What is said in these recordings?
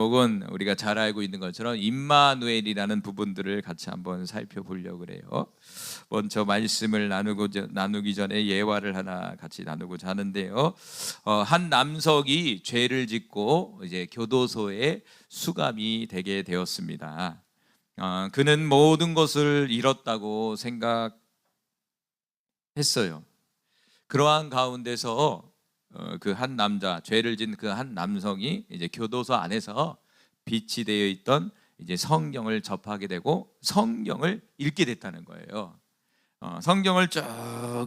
혹은 우리가 잘 알고 있는 것처럼 임마누엘이라는 부분들을 같이 한번 살펴보려고 그래요. 먼저 말씀을 나누고 나누기 전에 예화를 하나 같이 나누고자 하는데요. 어, 한 남성이 죄를 짓고 이제 교도소에 수감이 되게 되었습니다. 어, 그는 모든 것을 잃었다고 생각했어요. 그러한 가운데서 어, 그 한 남자 죄를 지은 그한 남성이 이제 교도소 안에서 빛이 되어 있던 이제 성경을 접하게 되고 성경을 읽게 됐다는 거예요. 어, 성경을 쭉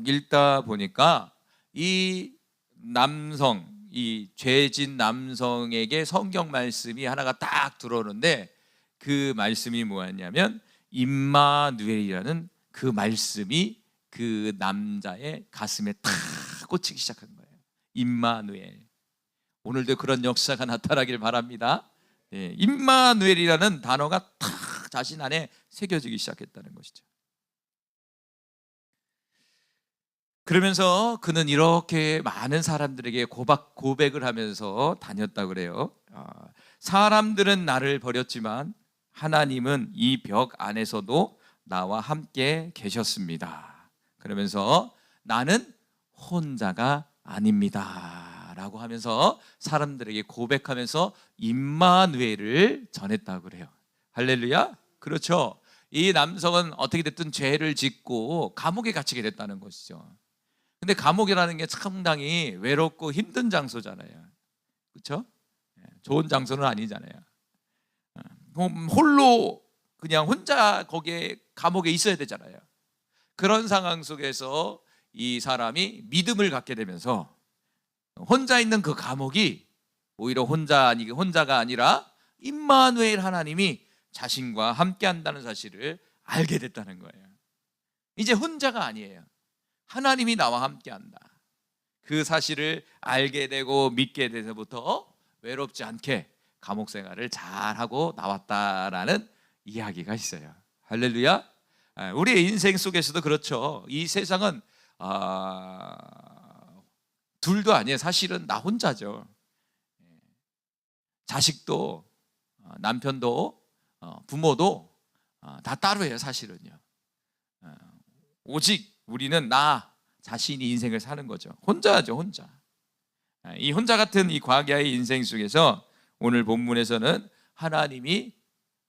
읽다 보니까 이 남성, 이 죄진 남성에게 성경 말씀이 하나가 딱 들어오는데 그 말씀이 뭐였냐면 임마누엘이라는 그 말씀이 그 남자의 가슴에 탁 꽂히기 시작한 거예요. 임마누엘. 오늘도 그런 역사가 나타나길 바랍니다. 예, 임마누엘이라는 단어가 탁 자신 안에 새겨지기 시작했다는 것이죠. 그러면서 그는 이렇게 많은 사람들에게 고박, 고백을 하면서 다녔다 그래요. 아, 사람들은 나를 버렸지만 하나님은 이 벽 안에서도 나와 함께 계셨습니다. 그러면서 나는 혼자가 아닙니다. 라고 하면서 사람들에게 고백하면서 임마누엘을 전했다고 그래요. 할렐루야? 그렇죠. 이 남성은 어떻게 됐든 죄를 짓고 감옥에 갇히게 됐다는 것이죠. 근데 감옥이라는 게 상당히 외롭고 힘든 장소잖아요. 그렇죠? 좋은 장소는 아니잖아요. 어, 홀로 그냥 혼자 거기에 감옥에 있어야 되잖아요. 그런 상황 속에서 이 사람이 믿음을 갖게 되면서 혼자 있는 그 감옥이 오히려 혼자 아니 혼자가 아니라 임마누엘 하나님이 자신과 함께 한다는 사실을 알게 됐다는 거예요. 이제 혼자가 아니에요. 하나님이 나와 함께 한다. 그 사실을 알게 되고 믿게 돼서부터 외롭지 않게 감옥 생활을 잘 하고 나왔다라는 이야기가 있어요. 할렐루야. 아, 우리의 인생 속에서도 그렇죠. 이 세상은 아, 둘도 아니에요. 사실은 나 혼자죠. 자식도 어, 남편도 어, 부모도 어, 다 따로예요. 사실은요. 오직 우리는 나 자신이 인생을 사는 거죠. 혼자죠, 혼자. 이 혼자 같은 이 과거의 인생 속에서 오늘 본문에서는 하나님이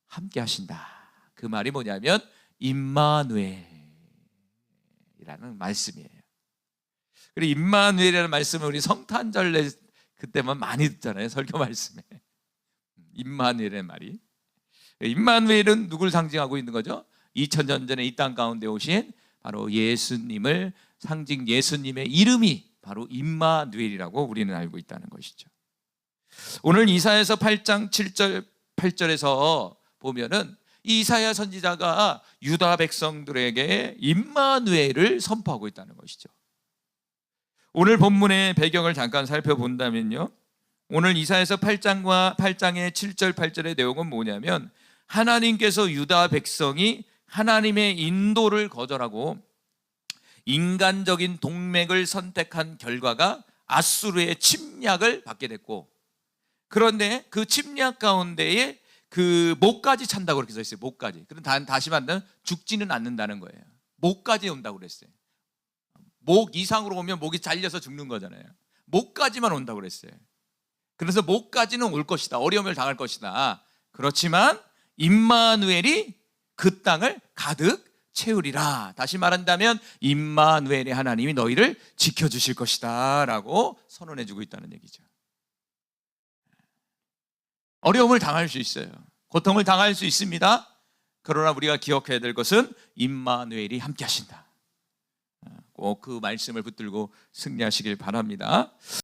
함께 하신다. 그 말이 뭐냐면 임마누엘 이라는 말씀이에요. 그리고 임마누엘이라는 말씀을 우리 성탄절에 그때만 많이 듣잖아요. 설교 말씀에. 임마누엘의 말이. 임마누엘은 누굴 상징하고 있는 거죠? 2000년 전에 이 땅 가운데 오신 바로 예수님을 상징 예수님의 이름이 바로 임마누엘이라고 우리는 알고 있다는 것이죠. 오늘 이사에서 8장 7절 8절에서 보면은 이사야 선지자가 유다 백성들에게 임마누엘을 선포하고 있다는 것이죠. 오늘 본문의 배경을 잠깐 살펴본다면요. 오늘 이사에서 8장과 8장의 7절 8절의 내용은 뭐냐면 하나님께서 유다 백성이 하나님의 인도를 거절하고 인간적인 동맹을 선택한 결과가 아수르의 침략을 받게 됐고 그런데 그 침략 가운데에 그 목까지 찬다고 그렇게 써 있어요. 목까지. 그럼 다시 말하면 죽지는 않는다는 거예요. 목까지 온다고 그랬어요. 목 이상으로 오면 목이 잘려서 죽는 거잖아요. 목까지만 온다고 그랬어요. 그래서 목까지는 올 것이다. 어려움을 당할 것이다. 그렇지만 임마누엘이 그 땅을 가득 채우리라. 다시 말한다면 임마누엘의 하나님이 너희를 지켜 주실 것이다라고 선언해 주고 있다는 얘기죠. 어려움을 당할 수 있어요. 고통을 당할 수 있습니다. 그러나 우리가 기억해야 될 것은 임마누엘이 함께 하신다. 꼭 그 말씀을 붙들고 승리하시길 바랍니다.